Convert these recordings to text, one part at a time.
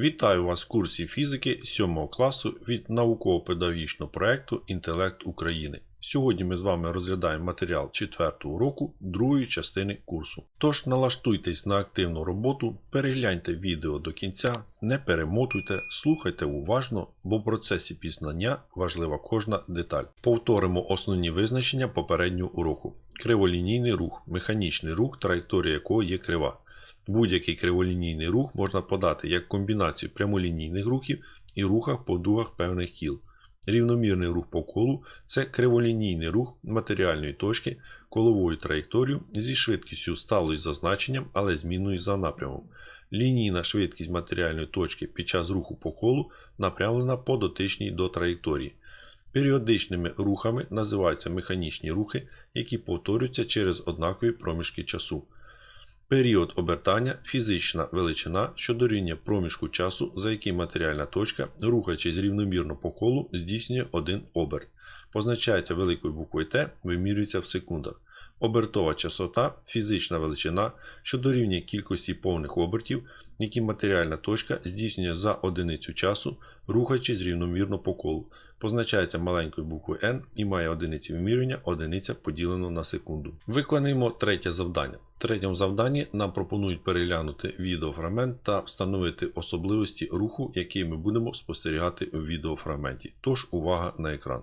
Вітаю вас в курсі фізики 7 класу від науково-педагогічного проєкту Інтелект України. Сьогодні ми з вами розглядаємо матеріал 4 уроку другої частини курсу. Тож налаштуйтесь на активну роботу, перегляньте відео до кінця, не перемотуйте, слухайте уважно, бо в процесі пізнання важлива кожна деталь. Повторимо основні визначення попереднього уроку. Криволінійний рух, механічний рух, траєкторія якого є крива. Будь-який криволінійний рух можна подати як комбінацію прямолінійних рухів і рухах по дугах певних кіл. Рівномірний рух по колу це криволінійний рух матеріальної точки коловою траєкторією зі швидкістю сталою за значенням, але змінною за напрямом. Лінійна швидкість матеріальної точки під час руху по колу напрямлена по дотичній до траєкторії. Періодичними рухами називаються механічні рухи, які повторюються через однакові проміжки часу. Період обертання фізична величина, що дорівнює проміжку часу, за який матеріальна точка, рухаючись рівномірно по колу, здійснює один оберт. Позначається великою буквою Т, вимірюється в секундах. Обертова частота фізична величина, що дорівнює кількості повних обертів, які матеріальна точка здійснює за одиницю часу, рухаючись рівномірно по колу. Позначається маленькою буквою n і має одиниці вимірювання, одиниця поділено на секунду. Виконуємо третє завдання. В третьому завданні нам пропонують переглянути відеофрагмент та встановити особливості руху, які ми будемо спостерігати у відеофрагменті. Тож увага на екран.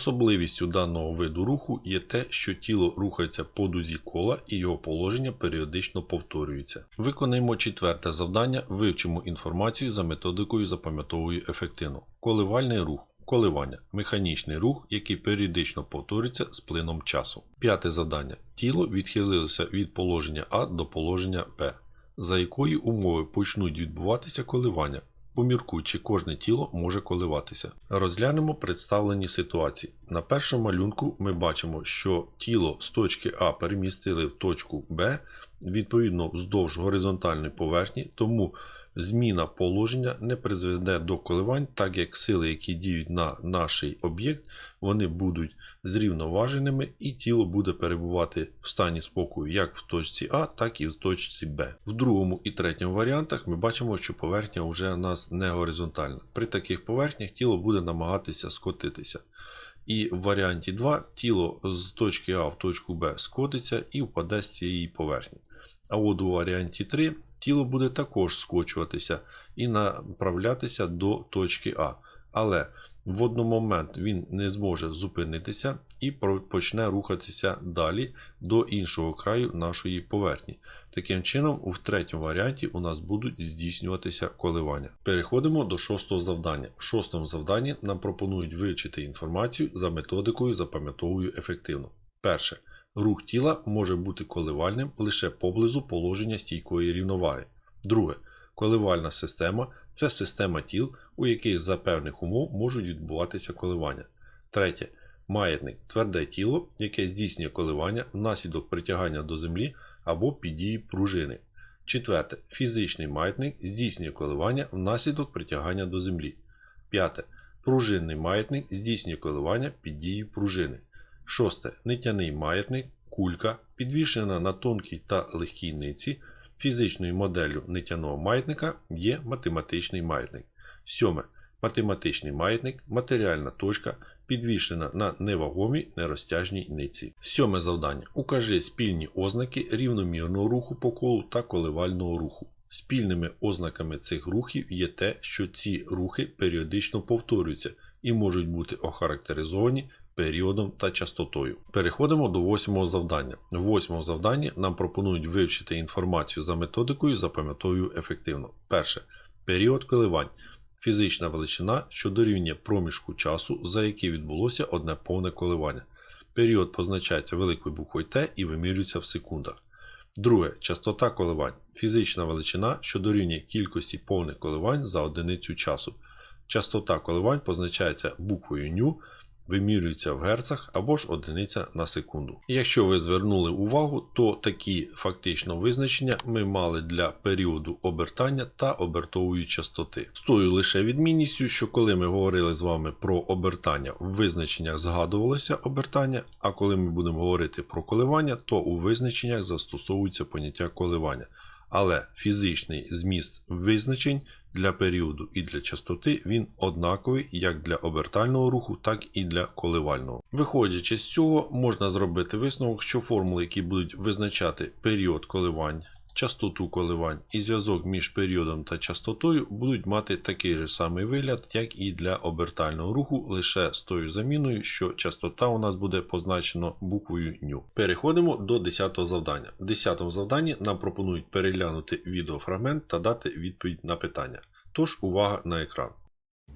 Особливістю даного виду руху є те, що тіло рухається по дузі кола і його положення періодично повторюється. Виконаємо четверте завдання, вивчимо інформацію за методикою запам'ятовую ефективно. Коливальний рух. Коливання механічний рух, який періодично повторюється з плином часу. П'яте завдання. Тіло відхилилося від положення А до положення Б, за якої умови почнуть відбуватися коливання. Поміркуй, кожне тіло може коливатися. Розглянемо представлені ситуації. На першому малюнку ми бачимо, що тіло з точки А перемістили в точку Б, відповідно вздовж горизонтальної поверхні, тому зміна положення не призведе до коливань, так як сили, які діють на наш об'єкт, вони будуть зрівноваженими і тіло буде перебувати в стані спокою як в точці А, так і в точці Б. В другому і третьому варіантах ми бачимо, що поверхня вже у нас не горизонтальна. При таких поверхнях тіло буде намагатися скотитися. І в варіанті 2 тіло з точки А в точку Б скотиться і впаде з цієї поверхні. А от у варіанті 3 тіло буде також скочуватися і направлятися до точки А. Але в один момент він не зможе зупинитися і почне рухатися далі до іншого краю нашої поверхні. Таким чином, у третьому варіанті у нас будуть здійснюватися коливання. Переходимо до шостого завдання. В шостому завданні нам пропонують вивчити інформацію за методикою запам'ятовую ефективно. Перше. Рух тіла може бути коливальним лише поблизу положення стійкої рівноваги. Друге. Коливальна система це система тіл, у яких за певних умов можуть відбуватися коливання. Третє. Маятник тверде тіло, яке здійснює коливання внаслідок притягання до землі або під дією пружини. Четверте. Фізичний маятник здійснює коливання внаслідок притягання до землі. П'яте. Пружинний маятник здійснює коливання під дією пружини. Шосте. Нитяний маятник, кулька, підвішена на тонкій та легкій ниці. Фізичною моделлю нитяного маятника є математичний маятник. Сьоме. Математичний маятник, матеріальна точка, підвішена на невагомій нерозтяжній ниці. Сьоме завдання. Укажи спільні ознаки рівномірного руху по колу та коливального руху. Спільними ознаками цих рухів є те, що ці рухи періодично повторюються і можуть бути охарактеризовані періодом та частотою. Переходимо до восьмого завдання. В восьмому завданні нам пропонують вивчити інформацію за методикою запам'ятовую ефективно. Перше. Період коливань. Фізична величина, що дорівнює проміжку часу, за який відбулося одне повне коливання. Період позначається великою буквою Т і вимірюється в секундах. Друге. Частота коливань. Фізична величина, що дорівнює кількості повних коливань за одиницю часу. Частота коливань позначається буквою ню, вимірюється в герцах або ж одиниця на секунду. Якщо ви звернули увагу, то такі фактично визначення ми мали для періоду обертання та обертової частоти. З тою лише відмінністю, що коли ми говорили з вами про обертання, в визначеннях згадувалося обертання, а коли ми будемо говорити про коливання, то у визначеннях застосовується поняття коливання. Але фізичний зміст визначень для періоду і для частоти він однаковий як для обертального руху, так і для коливального. Виходячи з цього, можна зробити висновок, що формули, які будуть визначати період коливань, частоту коливань і зв'язок між періодом та частотою, будуть мати такий же самий вигляд, як і для обертального руху, лише з тою заміною, що частота у нас буде позначена буквою ню. Переходимо до 10 завдання. В 10 завданні нам пропонують переглянути відеофрагмент та дати відповідь на питання. Тож увага на екран.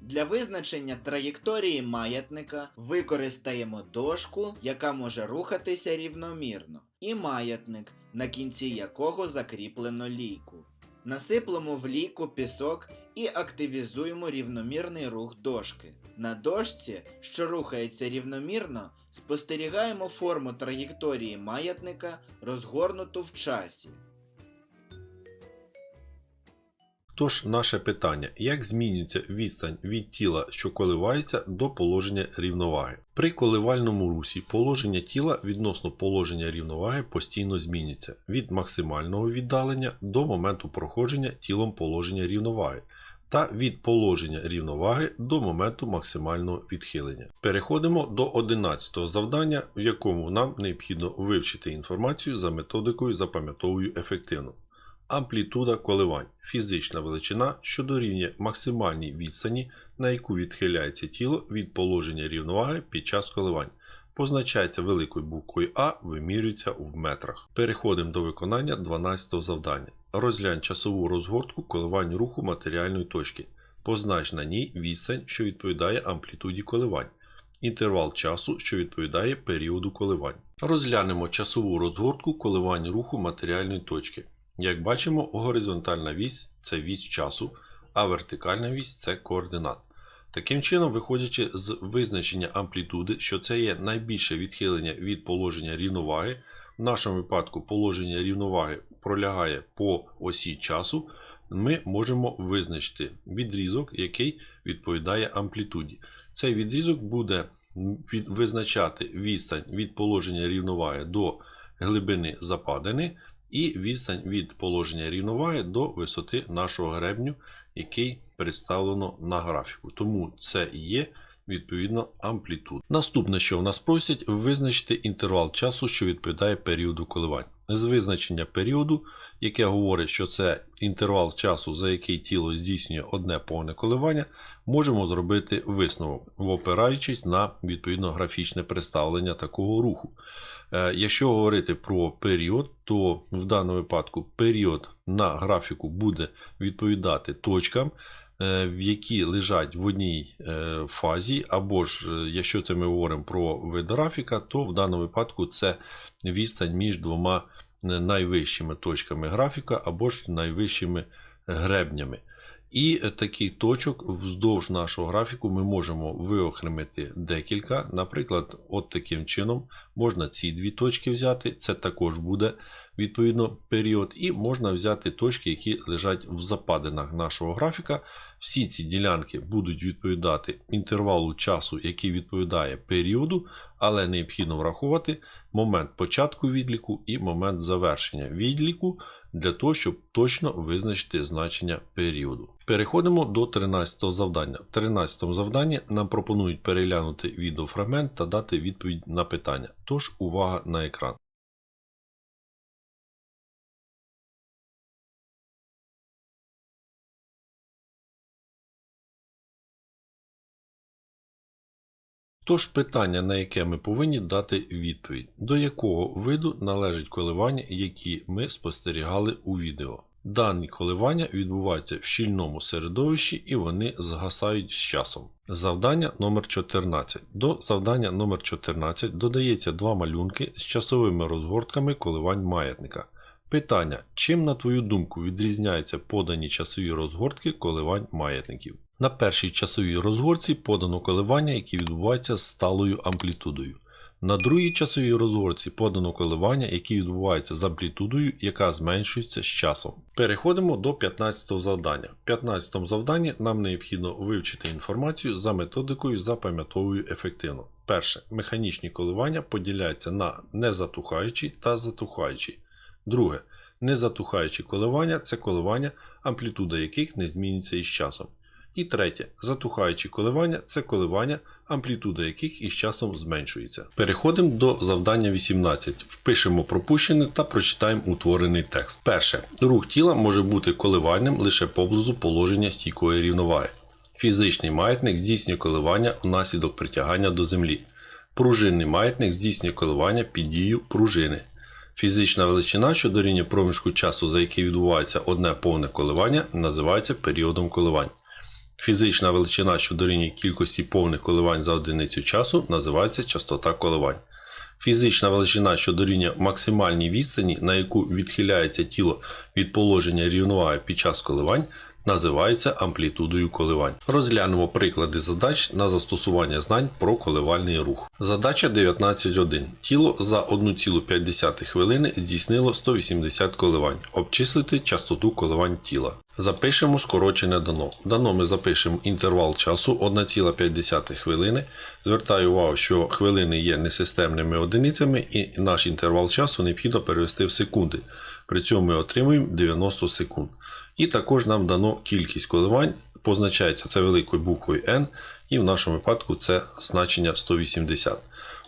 Для визначення траєкторії маятника використаємо дошку, яка може рухатися рівномірно, і маятник, на кінці якого закріплено лійку. Насиплемо в лійку пісок і активізуємо рівномірний рух дошки. На дошці, що рухається рівномірно, спостерігаємо форму траєкторії маятника, розгорнуту в часі. Тож наше питання: як змінюється відстань від тіла, що коливається, до положення рівноваги? При коливальному русі положення тіла відносно положення рівноваги постійно змінюється від максимального віддалення до моменту проходження тілом положення рівноваги. Та від положення рівноваги до моменту максимального відхилення. Переходимо до 11 завдання, в якому нам необхідно вивчити інформацію за методикою запам'ятовую ефективно. Амплітуда коливань фізична величина, що дорівнює максимальній відстані, на яку відхиляється тіло від положення рівноваги під час коливань. Позначається великою буквою А, вимірюється в метрах. Переходимо до виконання 12 завдання. Розглянь часову розгортку коливань руху матеріальної точки. Познач на ній відстань, що відповідає амплітуді коливань. Інтервал часу, що відповідає періоду коливань. Розглянемо часову розгортку коливань руху матеріальної точки. Як бачимо, горизонтальна вісь це вісь часу, а вертикальна вісь це координат. Таким чином, виходячи з визначення амплітуди, що це є найбільше відхилення від положення рівноваги, в нашому випадку положення рівноваги пролягає по осі часу, ми можемо визначити відрізок, який відповідає амплітуді. Цей відрізок буде визначати відстань від положення рівноваги до глибини западини і відстань від положення рівноваги до висоти нашого гребню, який представлено на графіку. Тому це є відповідно амплітуда. Наступне, що в нас просять, визначити інтервал часу, що відповідає періоду коливань. З визначення періоду, яке говорить, що це інтервал часу, за який тіло здійснює одне повне коливання, можемо зробити висновок, опираючись на відповідно графічне представлення такого руху. Е, Якщо говорити про період, то в даному випадку період на графіку буде відповідати точкам, е, які лежать в одній е, фазі, або ж якщо це ми говоримо про вид графіка, то в даному випадку це відстань між двома найвищими точками графіка або ж найвищими гребнями. І е, таких точок вздовж нашого графіку ми можемо виокремити декілька. Наприклад, от таким чином можна ці дві точки взяти, це також буде відповідно період, і можна взяти точки, які лежать в западинах нашого графіка. Всі ці ділянки будуть відповідати інтервалу часу, який відповідає періоду, але необхідно враховувати момент початку відліку і момент завершення відліку для того, щоб точно визначити значення періоду. Переходимо до 13 завдання. В 13 завданні нам пропонують переглянути відеофрагмент та дати відповідь на питання. Тож увага на екран. Тож питання, на яке ми повинні дати відповідь, до якого виду належать коливання, які ми спостерігали у відео. Дані коливання відбуваються в щільному середовищі і вони згасають з часом. Завдання номер 14. До завдання номер 14 додається два малюнки з часовими розгортками коливань маятника. Питання: чим, на твою думку, відрізняються подані часові розгортки коливань маятників? На першій часовій розгортці подано коливання, які відбуваються з сталою амплітудою. На другій часовій розгорці подано коливання, які відбуваються з амплітудою, яка зменшується з часом. Переходимо до 15 завдання. В 15 завданні нам необхідно вивчити інформацію за методикою запам'ятовую ефективно. Перше. Механічні коливання поділяються на незатухаючі та затухаючі. Друге. Незатухаючі коливання це коливання, амплітуда яких не змінюється із часом. І третє. Затухаючі коливання це коливання, амплітуда яких із часом зменшується. Переходимо до завдання 18. Впишемо пропущене та прочитаємо утворений текст. Перше. Рух тіла може бути коливальним лише поблизу положення стійкої рівноваги. Фізичний маятник здійснює коливання внаслідок притягання до землі. Пружинний маятник здійснює коливання під дією пружини. Фізична величина, що дорівнює проміжку часу, за який відбувається одне повне коливання, називається періодом коливань. Фізична величина, що дорівнює кількості повних коливань за одиницю часу, називається частота коливань. Фізична величина, що дорівнює максимальній відстані, на яку відхиляється тіло від положення рівноваги під час коливань, називається амплітудою коливань. Розглянемо приклади задач на застосування знань про коливальний рух. Задача 19.1. Тіло за 1,5 хвилини здійснило 180 коливань. Обчислити частоту коливань тіла. Запишемо скорочене дано. Дано ми запишемо інтервал часу 1,5 хвилини. Звертаю увагу, що хвилини є несистемними одиницями і наш інтервал часу необхідно перевести в секунди. При цьому ми отримуємо 90 секунд. І також нам дано кількість коливань, позначається це великою буквою N, і в нашому випадку це значення 180.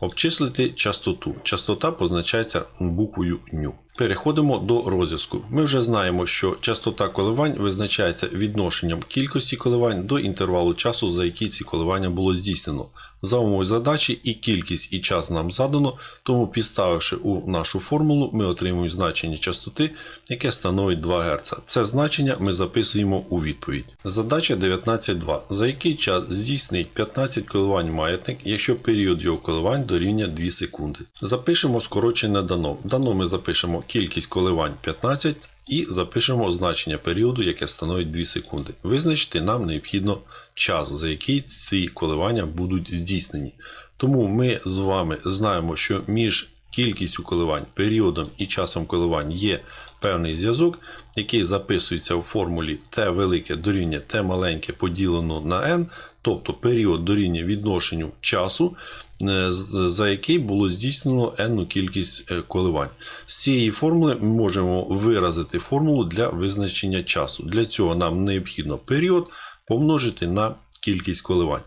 Обчислити частоту. Частота позначається буквою ню. Переходимо до розв'язку. Ми вже знаємо, що частота коливань визначається відношенням кількості коливань до інтервалу часу, за який ці коливання було здійснено. За умовою задачі і кількість і час нам задано, тому підставивши у нашу формулу, ми отримуємо значення частоти, яке становить 2 Гц. Це значення ми записуємо у відповідь. Задача 19.2. За який час здійснить 15 коливань маятник, якщо період його коливань дорівнює 2 секунди. Запишемо скорочене дано. Дано ми запишемо кількість коливань 15 і запишемо значення періоду, яке становить 2 секунди. Визначити нам необхідно час, за який ці коливання будуть здійснені. Тому ми з вами знаємо, що між кількістю коливань, періодом і часом коливань є певний зв'язок, який записується у формулі t велике дорівнює t маленьке поділено на n, тобто період дорівнює відношенню часу, е, за який було здійснено енну кількість е, коливань. З цієї формули ми можемо виразити формулу для визначення часу. Для цього нам необхідно період помножити на кількість коливань.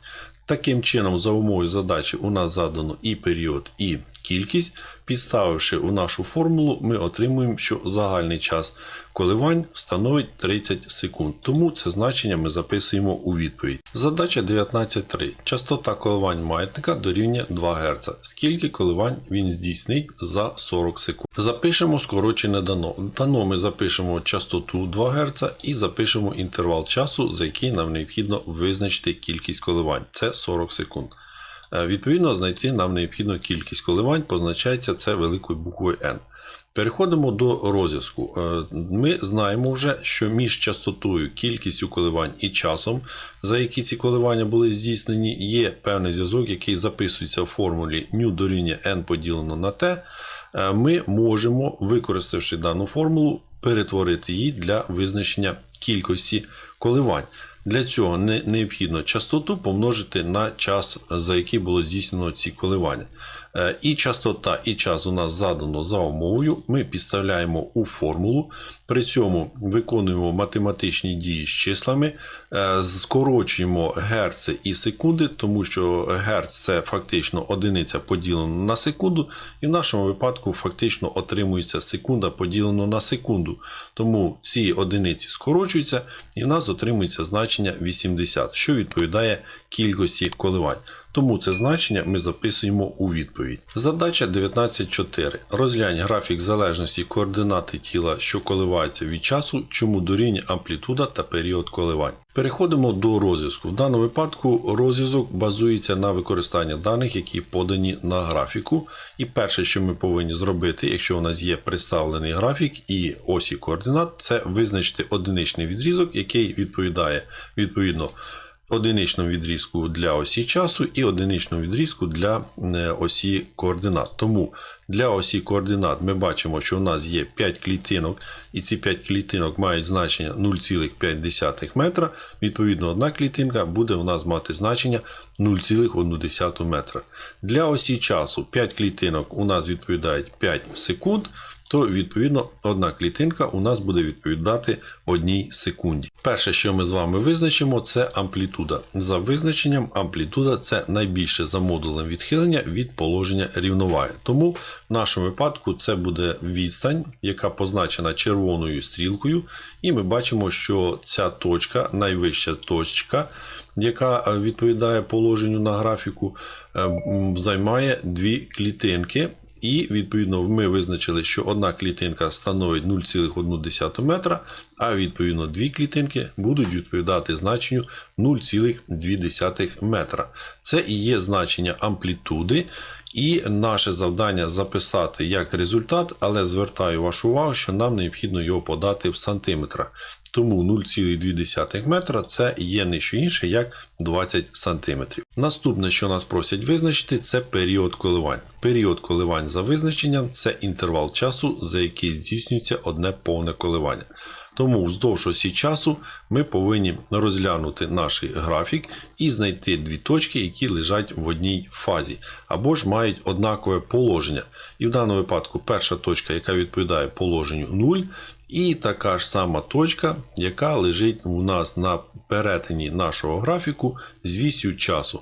Таким чином, за умовою задачі у нас задано і період, і кількість. Підставивши у нашу формулу, ми отримуємо, що загальний час коливань становить 30 секунд. Тому це значення ми записуємо у відповідь. Задача 19.3. Частота коливань маятника дорівнює 2 Гц. Скільки коливань він здійснить за 40 секунд. Запишемо скорочене дано. Дано ми запишемо частоту 2 Гц і запишемо інтервал часу, за який нам необхідно визначити кількість коливань. Це 40 секунд. Е, Відповідно, знайти нам необхідно кількість коливань, позначається це великою буквою N. Переходимо до розв'язку. Е, Ми знаємо вже, що між частотою, кількістю коливань і часом, за які ці коливання були здійснені, є певний зв'язок, який записується в формулі νдорівнює n поділено на t. Е, Ми можемо, використавши дану формулу, перетворити її для визначення кількості коливань. Для цього не- необхідно частоту помножити на час, за який було здійснено ці коливання. Е, І частота, і час у нас задано за умовою. Ми підставляємо у формулу, при цьому виконуємо математичні дії з числами, е, скорочуємо герци і секунди, тому що герц це фактично одиниця поділена на секунду, і в нашому випадку фактично отримується секунда поділено на секунду. Тому ці одиниці скорочуються, і в нас отримується значення 80, що відповідає кількості коливань. Тому це значення ми записуємо у відповідь. Задача 19.4. Розглянь графік залежності координати тіла, що коливається від часу, чому дорівнює амплітуда та період коливань. Переходимо до розв'язку. В даному випадку розв'язок базується на використанні даних, які подані на графіку. І перше, що ми повинні зробити, якщо у нас є представлений графік і осі координат, це визначити одиничний відрізок, який відповідає відповідно одиничному відрізку для осі часу і одиничному відрізку для е, осі координат. Тому для осі координат ми бачимо, що у нас є 5 клітинок, і ці 5 клітинок мають значення 0,5 метра. Відповідно, одна клітинка буде у нас мати значення 0,1 метра. Для осі часу 5 клітинок у нас відповідають 5 секунд то відповідно одна клітинка у нас буде відповідати одній секунді. Перше, що ми з вами визначимо, це амплітуда. За визначенням, амплітуда це найбільше за модулем відхилення від положення рівноваги. Тому в нашому випадку це буде відстань, яка позначена червоною стрілкою, і ми бачимо, що ця точка, найвища точка, яка е, відповідає положенню на графіку, е, займає дві клітинки. І відповідно ми визначили, що одна клітинка становить 0,1 метра, а відповідно дві клітинки будуть відповідати значенню 0,2 метра. Це і є значення амплітуди. І наше завдання записати як результат, але звертаю вашу увагу, що нам необхідно його подати в сантиметрах. Тому 0,2 метра це є не що інше, як 20 сантиметрів. Наступне, що нас просять визначити, це період коливань. Період коливань за визначенням це інтервал часу, за який здійснюється одне повне коливання. Тому вздовж осі часу ми повинні розглянути наш графік і знайти дві точки, які лежать в одній фазі, або ж мають однакове положення. І в даному випадку перша точка, яка відповідає положенню 0, і така ж сама точка, яка лежить у нас на перетині нашого графіку з вісю часу.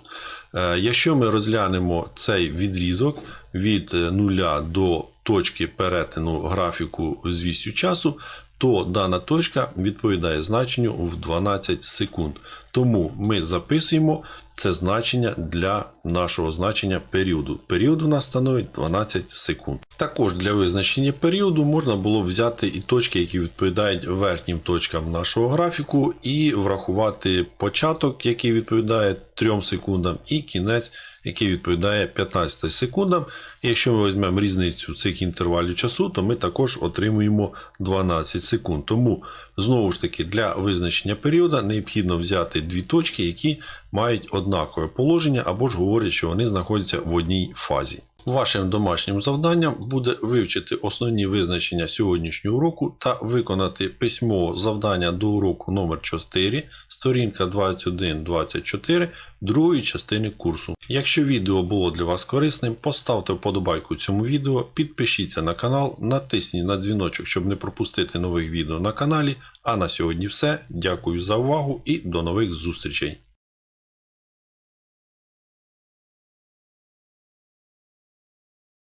Е, Якщо ми розглянемо цей відрізок від 0 до точки перетину графіку з вісю часу, то дана точка відповідає значенню в 12 секунд. Тому ми записуємо це значення для нашого значення періоду. Період у нас становить 12 секунд. Також для визначення періоду можна було взяти і точки, які відповідають верхнім точкам нашого графіку, і врахувати початок, який відповідає 3 секундам, і кінець, який відповідає 15 секундам. Якщо ми візьмемо різницю цих інтервалів часу, то ми також отримуємо 12 секунд. Тому, знову ж таки, для визначення періоду необхідно взяти дві точки, які мають однакове положення, або ж говорять, що вони знаходяться в одній фазі. Вашим домашнім завданням буде вивчити основні визначення сьогоднішнього уроку та виконати письмове завдання до уроку номер 4 сторінка 21-24 другої частини курсу. Якщо відео було для вас корисним, поставте вподобайку цьому відео, підпишіться на канал, натисніть на дзвіночок, щоб не пропустити нових відео на каналі. А на сьогодні все. Дякую за увагу і до нових зустрічей!